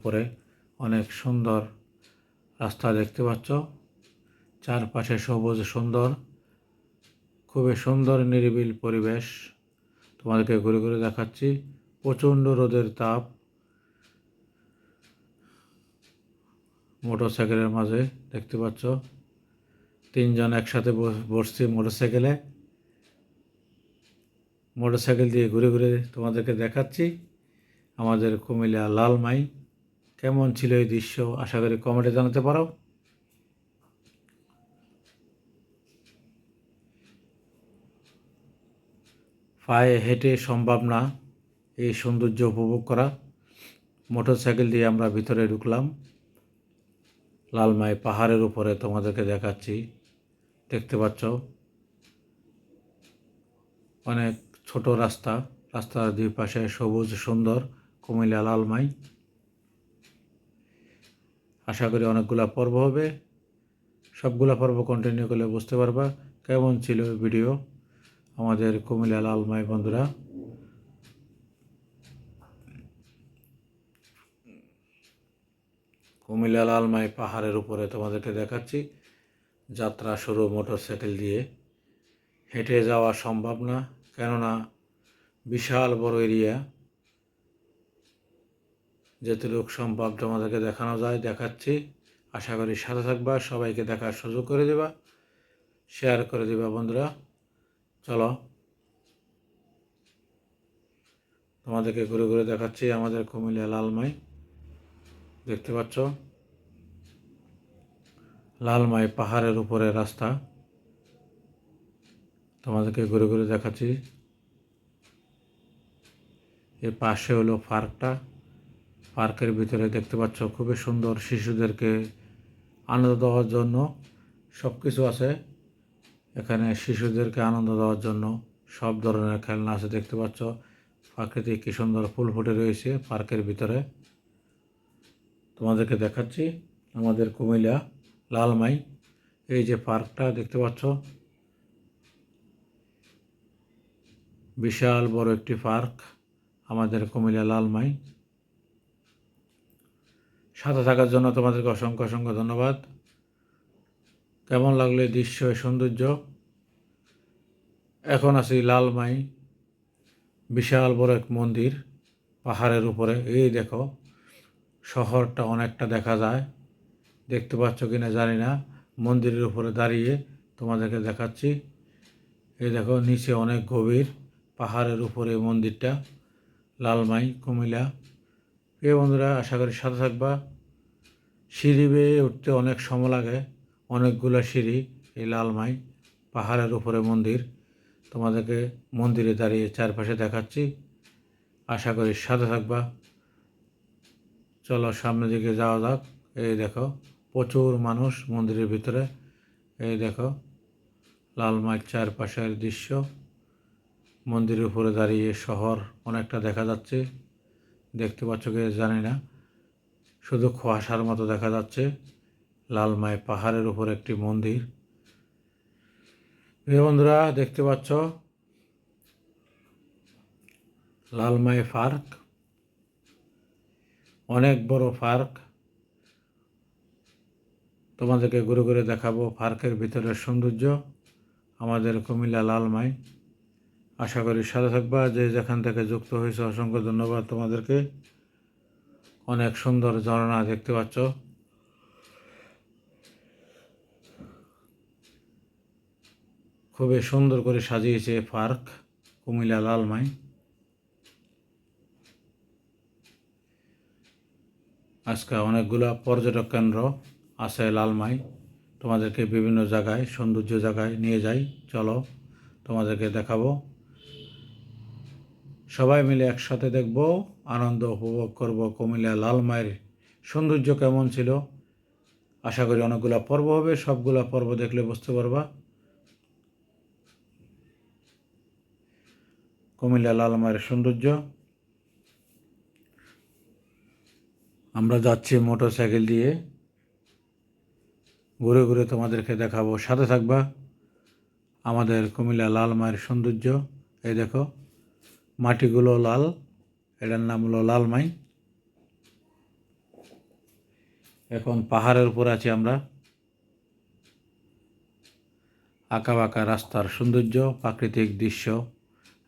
উপরে অনেক সুন্দর রাস্তা দেখতে পাচ্ছ। চারপাশে সবুজ সুন্দর, খুবই সুন্দর নিরিবিল পরিবেশ। তোমাদেরকে ঘুরে ঘুরে দেখাচ্ছি, প্রচণ্ড রোদের তাপ। মোটর সাইকেলের মাঝে দেখতে পাচ্ছ, তিনজন একসাথে বস- বসছি মোটর সাইকেলে মোটর সাইকেল দিয়ে ঘুরে ঘুরে তোমাদেরকে দেখাচ্ছি। আমাদের কুমিল্লা লালমাই। কেমন ছিল এই দৃশ্য? আশা করি কমেন্টে জানাতে পারো। পায়ে হেঁটে সম্ভব না এই সৌন্দর্য উপভোগ করা। মোটর সাইকেল দিয়ে আমরা ভিতরে ঢুকলাম। লালমাই পাহাড়ের উপরে তোমাদেরকে দেখাচ্ছি। দেখতে পাচ্ছ? অনেক ছোট রাস্তা। রাস্তার দুই পাশে সবুজ সুন্দর কুমিল্লা লালমাই আশা করি অনেকগুলা পর্ব হবে। সবগুলা পর্ব কন্টিনিউ করলে বুঝতে পারবা কেমন ছিল ভিডিও আমাদের কুমিল্লা লালমাই বন্ধুরা। কুমিল্লা লালমাই পাহাড়ের উপরে তোমাদেরকে দেখাচ্ছি। যাত্রা শুরু মোটরসাইকেল দিয়ে। হেঁটে যাওয়া সম্ভব না, কেননা বিশাল বড় এরিয়া যেটুকু সম্ভব তোমাদেরকে দেখানো যায়, দেখাচ্ছি। আশা করি সাথে থাকবা, সবাইকে দেখার সুযোগ করে দেবা শেয়ার করে দেবা বন্ধুরা। চলো। তোমাদেরকে ঘুরে ঘুরে দেখাচ্ছি আমাদের কুমিল্লা লালমাই। দেখতে পাচ্ছ? লালমাই পাহাড়ের উপরে রাস্তা। তোমাদেরকে ঘুরে ঘুরে দেখাচ্ছি। এর পাশে হলো পার্কটা পার্কের ভিতরে দেখতে পাচ্ছ, খুবই সুন্দর শিশুদেরকে আনন্দ দেওয়ার জন্য সব কিছু আছে। এখানে শিশুদেরকে আনন্দ দেওয়ার জন্য সব ধরনের খেলনা আছে দেখতে পাচ্ছ। প্রাকৃতিক কি সুন্দর ফুল ফুটে রয়েছে পার্কের ভিতরে। তোমাদেরকে দেখাচ্ছি আমাদের কুমিল্লা লালমাই। এই যে পার্কটা দেখতে পাচ্ছ, বিশাল বড় একটি পার্ক আমাদের কুমিল্লা লালমাই। সাথে থাকার জন্য তোমাদেরকে অসংখ্য অসংখ্য ধন্যবাদ। কেমন লাগল দৃশ্য সৌন্দর্য? এখন আছি লালমাই, বিশাল বড় এক মন্দির, পাহাড়ের উপরে। এই দেখো, শহরটা অনেকটা দেখা যায়। দেখতে পাচ্ছ কি না জানি না। মন্দিরের উপরে দাঁড়িয়ে তোমাদেরকে দেখাচ্ছি। এই দেখো, নিচে অনেক গভীর পাহাড়ের উপরে মন্দিরটা, লালমাই, কুমিল্লা। প্রিয় বন্ধুরা, আশা করি সাথে থাকবা। সিঁড়ি বেয়ে উঠতে অনেক সময় লাগে, অনেকগুলো সিঁড়ি, এই লালমাই পাহাড়ের উপরে মন্দির। তোমাদেরকে মন্দিরে দাঁড়িয়ে চারপাশে দেখাচ্ছি। আশা করি সাথে থাকবা। চলো সামনের দিকে যাওয়া যাক। এই দেখো, প্রচুর মানুষ মন্দিরের ভিতরে। এই দেখো লালমাইয়ের চারপাশের দৃশ্য। মন্দিরের উপরে দাঁড়িয়ে শহর অনেকটা দেখা যাচ্ছে। দেখতে পাচ্ছ কি জানি না। শুধু কুয়াশার মতো দেখা যাচ্ছে লালমাই পাহাড়ের উপর একটি মন্দির। বন্ধুরা, দেখতে পাচ্ছ লালমাই পার্ক। অনেক বড় পার্ক। তোমাদেরকে ঘুরে ঘুরে দেখাবো পার্কের ভিতরের সৌন্দর্য। আমাদের কুমিল্লা লালমাই আশা করি সাথে থাকবা, যে যেখান থেকে যুক্ত হয়েছে, অসংখ্য ধন্যবাদ তোমাদেরকে। অনেক সুন্দর ঝর্ণা দেখতে পাচ্ছ। খুবই সুন্দর করে সাজিয়েছে পার্ক, কুমিল্লা লালমাই। আজকে অনেকগুলো পর্যটক কেন্দ্র আছে লালমাই। তোমাদেরকে বিভিন্ন জায়গায়, সৌন্দর্য জায়গায় নিয়ে যাই। চলো তোমাদেরকে দেখাবো। সবাই মিলে একসাথে দেখব, আনন্দ উপভোগ করব। কুমিল্লা লালমাইয়ের সৌন্দর্য কেমন ছিল? আশা করি অনেকগুলো পর্ব হবে, সবগুলো পর্ব দেখলে বুঝতে পারবা। কুমিল্লা লালমাইয়ের সৌন্দর্য। আমরা যাচ্ছি মোটর সাইকেল দিয়ে। ঘুরে ঘুরে তোমাদেরকে দেখাবো। সাথে থাকবা। আমাদের কুমিল্লা লাল মায়ের সৌন্দর্য। এই দেখো। মাটিগুলো লাল, এটার নাম হলো লালমাই এখন পাহাড়ের উপর আছি আমরা। আঁকা বাঁকা রাস্তার সৌন্দর্য, প্রাকৃতিক দৃশ্য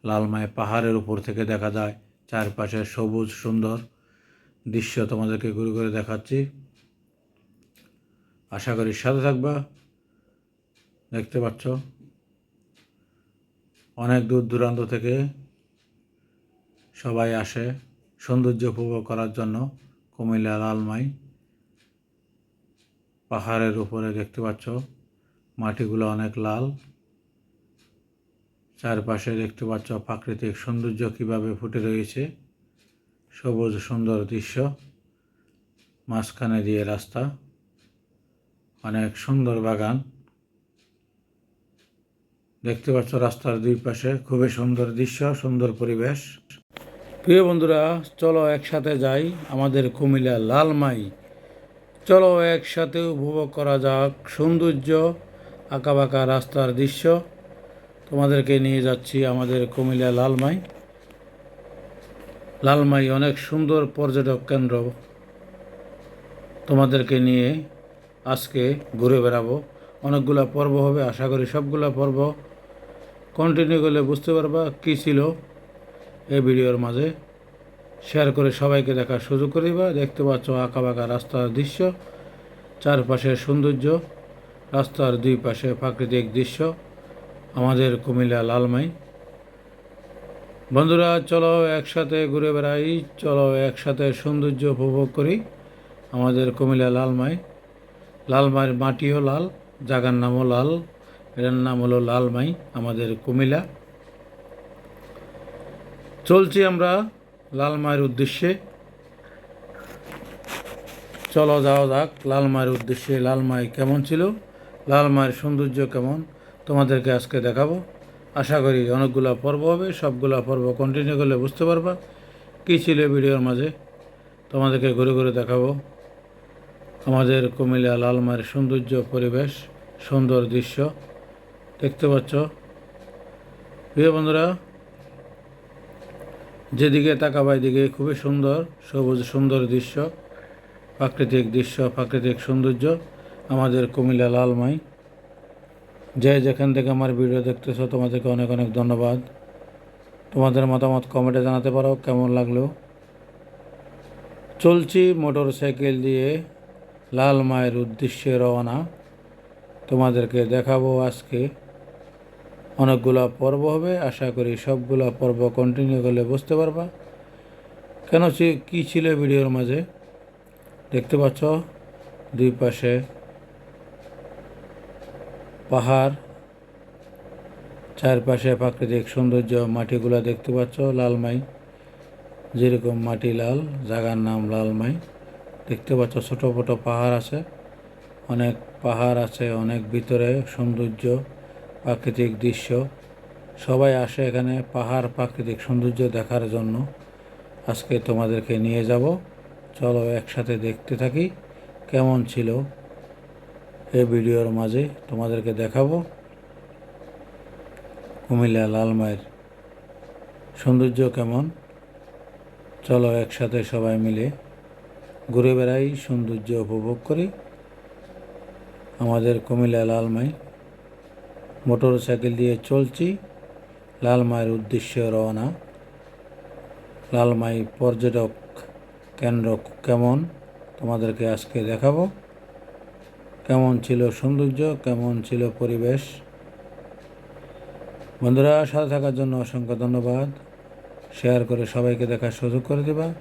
লালমাই পাহাড়ের উপর থেকে দেখা যায়। চারপাশে সবুজ, সুন্দর দৃশ্য তোমাদেরকে ঘুরে ঘুরে দেখাচ্ছি। আশা করি সাথে থাকবা। দেখতে পাচ্ছ? অনেক দূর দূরান্ত থেকে সবাই আসে। সৌন্দর্য উপভোগ করার জন্য কুমিল্লা লালমাই পাহাড়ের উপরে দেখতে পাচ্ছ, মাটিগুলো অনেক লাল। চারপাশে দেখতে পাচ্ছ প্রাকৃতিক সৌন্দর্য কীভাবে ফুটে রয়েছে। সবুজ সুন্দর দৃশ্য। মাঝখানে দিয়ে রাস্তা। অনেক সুন্দর বাগান। দেখতে পাচ্ছ রাস্তার দুই পাশে খুবই সুন্দর দৃশ্য, সুন্দর পরিবেশ। প্রিয় বন্ধুরা, চলো একসাথে যাই আমাদের কুমিল্লা লালমাই। চলো একসাথে উপভোগ করা যাক সৌন্দর্য, আঁকাবাঁকা রাস্তার দৃশ্য। তোমাদেরকে নিয়ে যাচ্ছি আমাদের কুমিল্লা লালমাই। লালমাই অনেক সুন্দর পর্যটক কেন্দ্র। তোমাদেরকে নিয়ে আজকে ঘুরে বেড়াবো। অনেকগুলা পর্ব হবে, আশা করি সবগুলা পর্ব কন্টিনিউ করলে বুঝতে পারবা কী ছিল। এই ভিডিওর মাঝে শেয়ার করে সবাইকে দেখার সুযোগ করে দিবা। দেখতে পাচ্ছ আঁকা বাঁকা রাস্তার দৃশ্য চারপাশের সৌন্দর্য, রাস্তার দুই পাশে প্রাকৃতিক দৃশ্য, আমাদের কুমিল্লা লালমাই। বন্ধুরা, চলো একসাথে ঘুরে বেড়াই, চলো একসাথে সৌন্দর্য উপভোগ করি আমাদের কুমিল্লা লালমাই। লালমাইয়ের মাটিও লাল, জাগার নামও লাল, এটার নাম হলো লালমাই, আমাদের কুমিল্লা। চলছি আমরা লালমাইয়ের উদ্দেশ্যে। চলো যাওয়া যাক লালমাইয়ের উদ্দেশ্যে। লাল লালমাই কেমন ছিল? লালমাইয়ের সৌন্দর্য কেমন? তোমাদেরকে আজকে দেখাবো। আশা করি অনেকগুলো পর্ব হবে, সবগুলো পর্ব কন্টিনিউ করলে বুঝতে পারবা কী ছিল ভিডিওর মাঝে। তোমাদেরকে ঘুরে ঘুরে দেখাবো। আমাদের কুমিল্লা লালমাইয়ের সৌন্দর্য পরিবেশ, সুন্দর দৃশ্য। দেখতে পাচ্ছ? প্রিয় বন্ধুরা যেদিকে তাকাবাই দিকে খুবই সুন্দর, সবুজ সুন্দর দৃশ্য, প্রাকৃতিক দৃশ্য, প্রাকৃতিক সৌন্দর্য আমাদের কুমিল্লা লালমাই। যে যেখান থেকে আমার ভিডিও দেখতেছো, তোমাদেরকে অনেক অনেক ধন্যবাদ। তোমাদের মতামত কমেন্টে জানাতে পারো, কেমন লাগল? চলছি মোটর সাইকেল দিয়ে লাল মায়ের উদ্দেশ্যে রওনা। তোমাদেরকে দেখাবো আজকে অনেকগুলো পর্ব হবে। আশা করি সবগুলো পর্ব কন্টিনিউ করলে বুঝতে পারবা। কেন কী ছিল ভিডিওর মাঝে? দেখতে পাচ্ছ, দুই পাশে পাহাড়, চারপাশে প্রাকৃতিক সৌন্দর্য, মাটিগুলো দেখতে পাচ্ছ, লালমাই, যেরকম মাটি লাল, জাগার নাম লালমাই। দেখতে পাচ্ছ, ছোটো ছোটো পাহাড় আছে। অনেক পাহাড় আছে, অনেক ভিতরে সৌন্দর্য। প্রাকৃতিক দৃশ্য। সবাই আসে এখানে পাহাড় প্রাকৃতিক সৌন্দর্য দেখার জন্য। আজকে তোমাদেরকে নিয়ে যাব। চলো একসাথে দেখতে থাকি কেমন ছিল এই ভিডিওর মাঝে তোমাদেরকে দেখাবো। কুমিল্লা লালমায়ের সৌন্দর্য কেমন? চলো একসাথে সবাই মিলে ঘুরে বেড়াই, সৌন্দর্য উপভোগ করি। আমাদের কুমিল্লা লালমাই মোটর সাইকেল দিয়ে চলছি। লালমাইয়ের উদ্দেশ্যে রওনা। লালমাই পর্যটক কেন্দ্র কেমন? তোমাদেরকে আজকে দেখাবো। কেমন ছিল সৌন্দর্য, কেমন ছিল পরিবেশ? বন্ধুরা, সাথে থাকার জন্য অসংখ্য ধন্যবাদ। শেয়ার করে সবাইকে দেখার সুযোগ করে দেবা।